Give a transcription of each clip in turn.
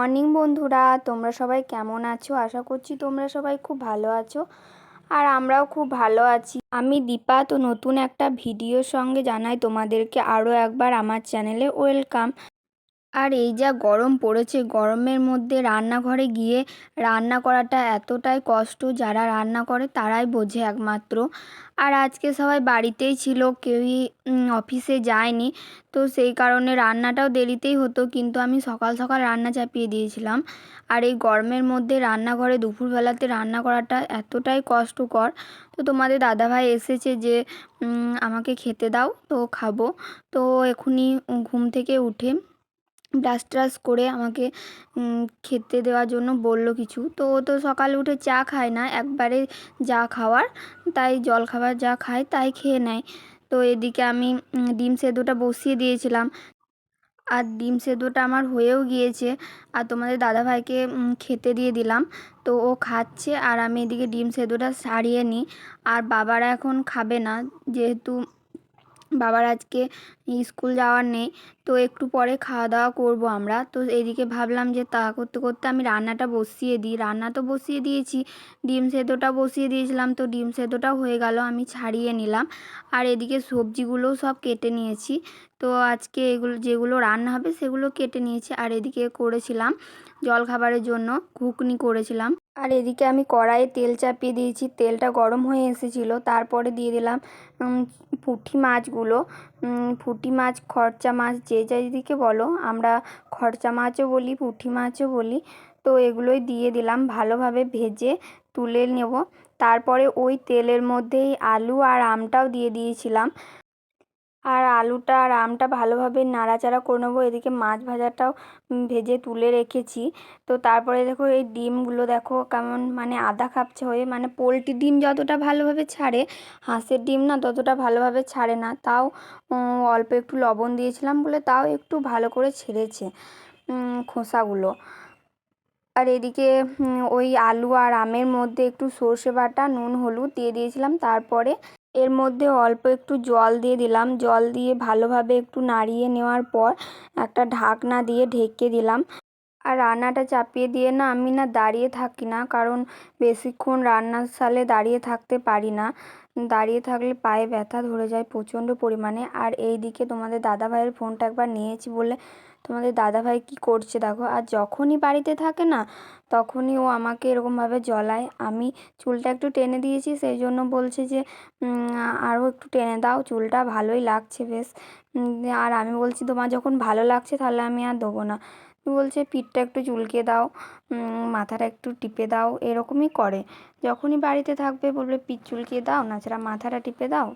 Morning বন্ধুরা, তোমরা সবাই কেমন আছো? আশা করছি তোমরা সবাই খুব ভালো আছো আর আমরাও খুব ভালো আছি। আমি দীপা, তো নতুন একটা ভিডিওর সঙ্গে জানাই তোমাদেরকে আরও একবার আমার চ্যানেলে ওয়েলকাম। আর এই যা গরম পড়েছে, গরমের মধ্যে রান্নাঘরে গিয়ে রান্না করাটা এতটাই কষ্ট, যারা রান্না করে তারাই বোঝে একমাত্র। আর আজকে সবাই বাড়িতেই ছিল, কেউই অফিসে যায়নি। তো সেই কারণে রান্নাটাও দেরিতেই হতো, কিন্তু আমি সকাল সকাল রান্না চাপিয়ে দিয়েছিলাম। আর এই গরমের মধ্যে রান্নাঘরে দুপুরবেলাতে রান্না করাটা এতটাই কষ্টকর। তো তোমাদের দাদাভাই এসেছে যে আমাকে খেতে দাও, তো খাব। তো এখনই ঘুম থেকে উঠে ব্রাশ ট্রাশ করে আমাকে খেতে দেওয়ার জন্য বলল কিছু। তো ও তো সকালে উঠে চা খায় না, একবারে যা খাওয়ার, তাই জল খাবার যা খায় তাই খেয়ে নেয়। তো এদিকে আমি ডিম সেদ্ধটা বসিয়ে দিয়েছিলাম। আর ডিম সেদ্ধটা আমার হয়েও গিয়েছে। আর তোমাদের দাদাভাইকে খেতে দিয়ে দিলাম। তো ও খাচ্ছে আর আমি এদিকে ডিম সেদ্ধটা সারিয়ে নিই। আর বাবারা এখন খাবে না, যেহেতু বাবার আজকে স্কুল যাওয়ার নেই, তো একটু পরে খাওয়া দাওয়া করব আমরা। তো এদিকে ভাবলাম যে তা করতে করতে আমি রান্নাটা বসিয়ে দিই। রান্না তো বসিয়ে দিয়েছি, ডিম সেদ্ধটা বসিয়ে দিয়েছিলাম, তো ডিম সেদ্ধটাও হয়ে গেল, আমি ছাড়িয়ে নিলাম। আর এদিকে সবজিগুলোও সব কেটে নিয়েছি, তো আজকে এগুলো যেগুলো রান্না হবে সেগুলো কেটে নিয়েছি। আর এদিকে করেছিলাম জলখাবারের জন্য ঘুগনি করেছিলাম। আর এদিকে আমি কড়াইয়ে তেল চাপিয়ে দিয়েছি। তেলটা গরম হয়ে এসেছিল। তারপরে দিয়ে দিলাম পুঁটি মাছগুলো। পুঁটি মাছ, খরচা মাছ যে যেদিকে বলো, আমরা খরচা মাছও বলি, পুঁটি মাছও বলি। তো এগুলোই দিয়ে দিলাম ভালোভাবে ভেজে তুলে নেব। তারপরে ওই তেলের মধ্যেই আলু আর আমটাও দিয়ে দিয়েছিলাম। আর আলুটা আর আমটা ভালোভাবে নাড়াচাড়া করে নেব। এদিকে মাছ ভাজাটাও ভেজে তুলে রেখেছি। তো তারপরে দেখো এই ডিমগুলো দেখো কেমন মানে আধা খাপছে হয়ে মানে পোলট্রি ডিম যতটা ভালোভাবে ছাড়ে, হাঁসের ডিম না ততটা ভালোভাবে ছাড়ে না। তাও অল্প একটু লবণ দিয়েছিলাম বলে তাও একটু ভালো করে ছেড়েছে খোসাগুলো। আর এদিকে ওই আলু আর আমের মধ্যে একটু সর্ষে বাটা, নুন, হলুদ দিয়ে দিয়েছিলাম। তারপরে এর মধ্যে অল্প একটু জল দিয়ে দিলাম। জল দিয়ে ভালোভাবে একটু নাড়িয়ে নেওয়ার পর একটা ঢাকনা দিয়ে ঢেকে দিলাম। আর রান্নাটা চাপিয়ে দিয়ে না আমি না দাঁড়িয়ে থাকি না, কারণ বেশিক্ষণ রান্নার সালে দাঁড়িয়ে থাকতে পারি না। দাঁড়িয়ে থাকলে পায়ে ব্যথা ধরে যায় প্রচণ্ড পরিমাণে। আর এই দিকে তোমাদের দাদাভাইয়ের ফোনটা একবার নিয়েছি বলে তোমাদের দাদাভাই কী করছে দেখো, আর যখনই বাড়িতে থাকে না, তখনই ও আমাকে এরকমভাবে জ্বলায়। আমি চুলটা একটু টেনে দিয়েছি, সেই জন্য বলছে যে আরও একটু টেনে দাও, চুলটা ভালোই লাগছে বেশ। আর আমি বলছি, তোমার যখন ভালো লাগছে তাহলে আমি আর দেবো না। বলছে, পিঠটা একটু চুলকে দাও মাথাটা একটু টিপে দাও। এরকমই করে। যখনই বাড়িতে থাকবে, বলবে, পিঠ চুলকিয়ে দাও নাছাড়া মাথাটা টিপে দাও।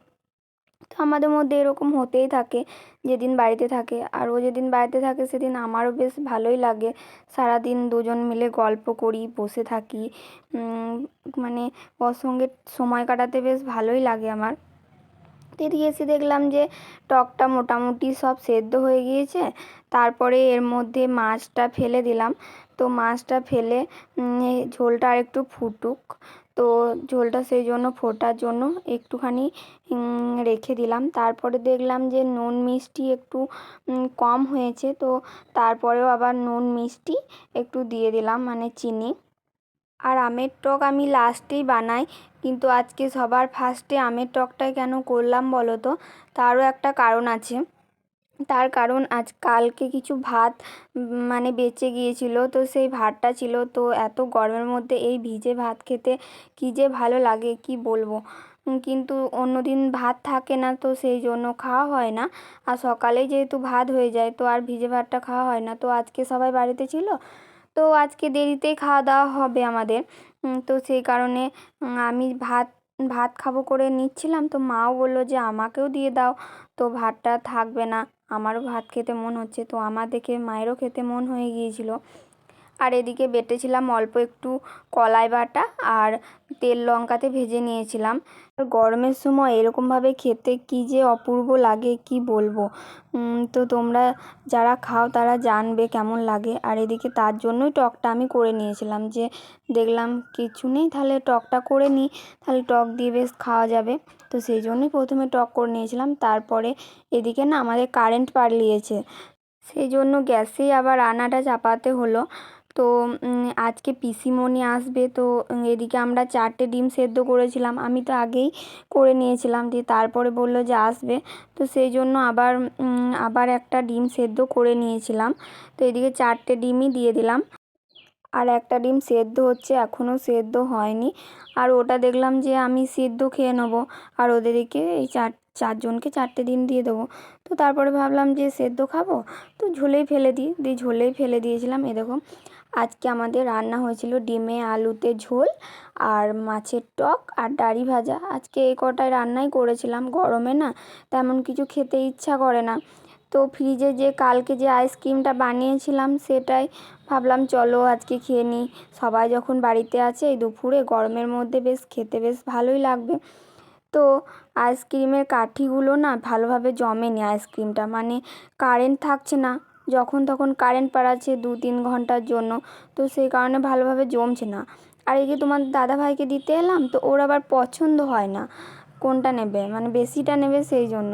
তো আমাদের মধ্যে এরকম হতেই থাকে, যেদিন বাড়িতে থাকে। আর ও যেদিন বাড়িতে থাকে, সেদিন আমারও বেশ ভালোই লাগে। সারাদিন দুজন মিলে গল্প করি, বসে থাকি মানে ওর সঙ্গে সময় কাটাতে বেশ ভালোই লাগে আমার। এদিকে এসে দেখলাম যে টকটা মোটামুটি সব সেদ্ধ হয়ে গিয়েছে। তারপরে এর মধ্যে মাছটা ফেলে দিলাম। তো মাছটা ফেলে ঝোলটা আর একটু ফুটুক। তো ঝোলটা সেই জন্য ফোটার জন্য একটুখানি রেখে দিলাম। তারপরে দেখলাম যে নুন মিষ্টি একটু কম হয়েছে। তো তারপরেও আবার নুন মিষ্টি একটু দিয়ে দিলাম মানে চিনি। আর আমের টক আমি লাস্টেই বানাই। কিন্তু আজকে সবার ফার্স্টে আমের টকটাই কেন করলাম বলো তো? তারও একটা কারণ আছে। তার কারণ আজ কালকে কিছু ভাত মানে বেঁচে গিয়েছিল। তো সেই ভাতটা ছিল। তো এত গরমের মধ্যে এই ভিজে ভাত খেতে কী যে ভালো লাগে, কী বলব? কিন্তু অন্য দিন ভাত থাকে না, তো সেই জন্য খাওয়া হয় না। আর সকালে যেহেতু ভাত হয়ে যায়, তো আর ভিজে ভাতটা খাওয়া হয় না। তো আজকে সবাই বাড়িতে ছিল? তো আজকে দেরিতে খাওয়া দাওয়া হবে আমাদের। তো সেই কারণে আমি ভাত ভাত খাব করে নিচ্ছিলাম। তো মাও বলল যে, আমাকেও দিয়ে দাও। তো ভাতটা থাকবে না। আমারও ভাত খেতে মন হচ্ছে। তো আমার দেখে মায়েরও খেতে মন হয়ে গিয়েছিল। আর এদিকে বেটেছিলাম অল্প একটু কলাই বাটা আর তেল লঙ্কাতে ভেজে নিয়েছিলাম। গরমের সময় এরকমভাবে খেতে কী যে অপূর্ব লাগে, কি বলব? তো তোমরা যারা খাও তারা জানবে কেমন লাগে। আর এদিকে তার জন্যই টকটা আমি করে নিয়েছিলাম যে দেখলাম কিছু নেই, তাহলে টকটা করে নিই। তাহলে টক দিয়ে বেশ খাওয়া যাবে। তো সেই জন্যই প্রথমে টক করে নিয়েছিলাম, তারপরে এদিকে না আমাদের কারেন্ট পালিয়েছে। সেই জন্য গ্যাসেই আবার রান্নাটা চাপাতে হলো। তো আজকে পিসিমণি আসবে, তো এদিকে আমরা চারটে ডিম সেদ্ধ করেছিলাম, আমি তো আগেই করে নিয়েছিলাম, দিয়ে তারপরে বলল যে আসবে, তো সেই জন্য আবার আবার একটা ডিম সেদ্ধ করে নিয়েছিলাম, তো এদিকে চারটে ডিমই দিয়ে দিলাম, আর একটা ডিম সেদ্ধ হচ্ছে এখনও সেদ্ধ হয়নি, আর ওটা দেখলাম যে আমি সিদ্ধ খেয়ে নেব, আর ওদেরকে এই চার চারজনকে চারটে ডিম দিয়ে দেবো। তো তারপরে ভাবলাম যে সেদ্ধ খাব, তো ঝোলেই ফেলে দিই। দিয়ে ঝোলেই ফেলে দিয়েছিলাম এরকম আজকে আমাদের রান্না হয়েছিল ডিমে আলুতে ঝোল আর মাছের টক আর ডাঁড়ি ভাজা। আজকে এই কটাই রান্নাই করেছিলাম, গরমে না তেমন কিছু খেতে ইচ্ছা করে না। তো ফ্রিজে যে কালকে যে আইসক্রিমটা বানিয়েছিলাম সেটাই ভাবলাম চলো আজকে খেয়ে নিই। সবাই যখন বাড়িতে আছে এই দুপুরে গরমের মধ্যে বেশ খেতে বেশ ভালোই লাগবে। তো আইসক্রিমের কাঠিগুলো না ভালোভাবে জমেনি আইসক্রিমটা। মানে কারেন্ট থাকছে না। যখন তখন কারেন্ট পাড়াচ্ছে দু তিন ঘণ্টার জন্য। তো সেই কারণে ভালোভাবে জমছে না। আর এই যে তোমার দাদাভাইকে দিতে এলাম, তো ওর আবার পছন্দ হয় না। কোনটা নেবে? মানে বেশিটা নেবে সেই জন্য।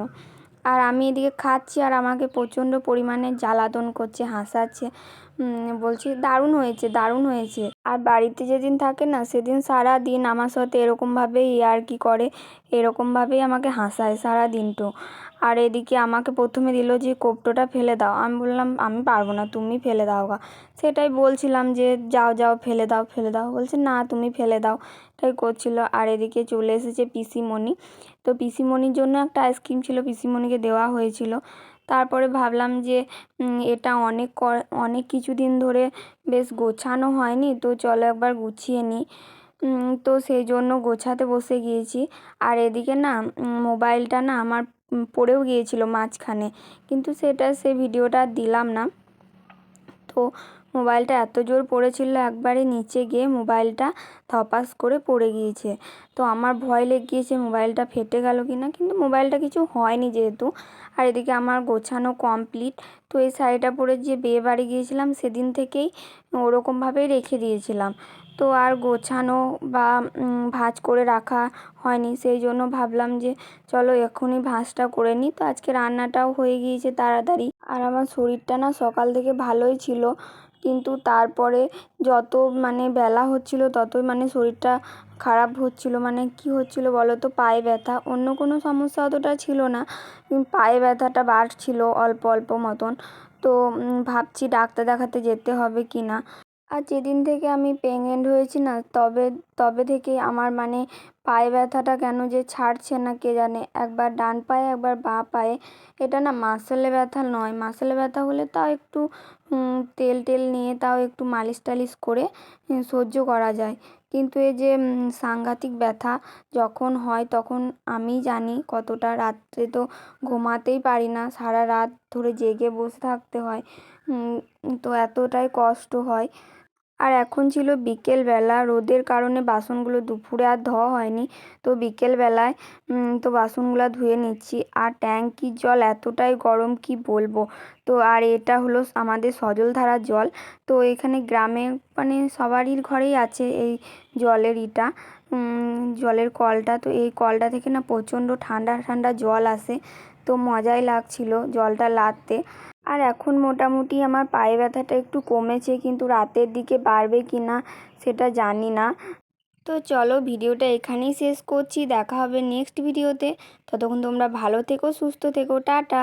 আর আমি এদিকে খাচ্ছি আর আমাকে প্রচণ্ড পরিমাণে জ্বালাতন করছে, হাসাচ্ছে। বলছি, দারুণ হয়েছে দারুণ হয়েছে। আর বাড়িতে যেদিন থাকে না, সেদিন সারা দিন আমার সাথে এরকমভাবেই ইয়ার্কি করে, এরকমভাবেই আমাকে হাসায় সারা দিনটো আর এদিকে আমাকে প্রথমে দিল যে কোপ্তোটা ফেলে দাও। আমি বললাম, আমি পারব না, তুমি ফেলে দাও গা। সেটাই বলছিলাম যে, যাও যাও, ফেলে দাও ফেলে দাও। বলছে, না, তুমি ফেলে দাও। তাই করছিল। আর এদিকে চলে এসেছে পিসিমণি। তো পিসিমণির জন্য একটা আইসক্রিম ছিল, পিসিমণিকে দেওয়া হয়েছিল। তারপরে ভাবলাম যে এটা অনেক অনেক কিছু দিন ধরে বেশ গোছানো হয়নি, তো চলো একবার গুছিয়ে নিই। তো সেই জন্য গোছাতে বসে গিয়েছি। আর এদিকে না মোবাইলটা না আমার পড়েও গিয়েছিল মাঝখানে, কিন্তু সেটা সে ভিডিওটা দিলাম না। তো মোবাইলটা এত জোর পড়েছিল, একবারে নিচে গিয়ে মোবাইলটা ধপাস করে পড়ে গিয়েছে। তো আমার ভয় লেগে গিয়েছে মোবাইলটা ফেটে গেল কি না কিন্তু মোবাইলটা কিছু হয়নি যেহেতু। আর এদিকে আমার গোছানো কমপ্লিট তো এই শাড়িটা পরে যে বিয়ে বাড়ি গিয়েছিলাম সেদিন থেকেই ওরকমভাবেই রেখে দিয়েছিলাম। তো আর গোছানো বা ভাঁজ করে রাখা হয়নি, সেই জন্য ভাবলাম যে চলো এখনই ভাঁজটা করে নিই। তো আজকে রান্নাটাও হয়ে গিয়েছে তাড়াতাড়ি। আর আমার শরীরটা না সকাল থেকে ভালোই ছিল। কিন্তু তারপরে যত মানে বেলা হচ্ছিল, ততই মানে শরীরটা খারাপ হচ্ছিল। মানে কি হচ্ছিল বলো তো পায়ে ব্যথা। অন্য কোনো সমস্যা অতটা ছিল না। পায়ে ব্যথাটা বাড়ছিল অল্প অল্প মতন। তো ভাবছি ডাক্তার দেখাতে যেতে হবে কি না আর যেদিন থেকে আমি প্রেগনেন্ট হয়েছি না, তবে তবে থেকেই আমার মানে পায়ে ব্যথাটা কেন যে ছাড়ছে না কে জানে। একবার ডান পায়ে, একবার বাঁ পায়ে। এটা না মাসেলে ব্যথা নয়। মাসেলে ব্যথা হলে তাও একটু তেল টেল নিয়ে তাও একটু মালিশ টালিশ করে সহ্য করা যায়। কিন্তু এই যে সাংঘাতিক ব্যথা যখন হয় তখন আমি জানি কতটা রাত্রে তো ঘুমাতেই পারি না। সারা রাত ধরে জেগে বসে থাকতে হয়। তো এতটাই কষ্ট হয়। আর এখন ছিল বিকেলবেলা। রোদের কারণে বাসনগুলো দুপুরে আর ধোয়া হয়নি। তো বিকেলবেলায় তো বাসনগুলো ধুয়ে নিচ্ছি। আর ট্যাঙ্কির জল এতটাই গরম, কি বলব? তো আর এটা হলো আমাদের সজলধারার জল। তো এখানে গ্রামে মানে সবারই ঘরেই আছে এই জলের ইটা। জলের কলটা। তো এই কলটা থেকে না প্রচণ্ড ঠান্ডা ঠান্ডা জল আসে। তো মজাই লাগছিল জলটা লাগতে আর এখন মোটামুটি আমার পায়ে ব্যথাটা একটু কমেছে, কিন্তু রাতের দিকে বাড়বে কি না সেটা জানি না। তো চলো ভিডিওটা এখানেই শেষ করছি, দেখা হবে নেক্সট ভিডিওতে ততক্ষণ তোমরা ভালো থেকো, সুস্থ থেকো, টাটা।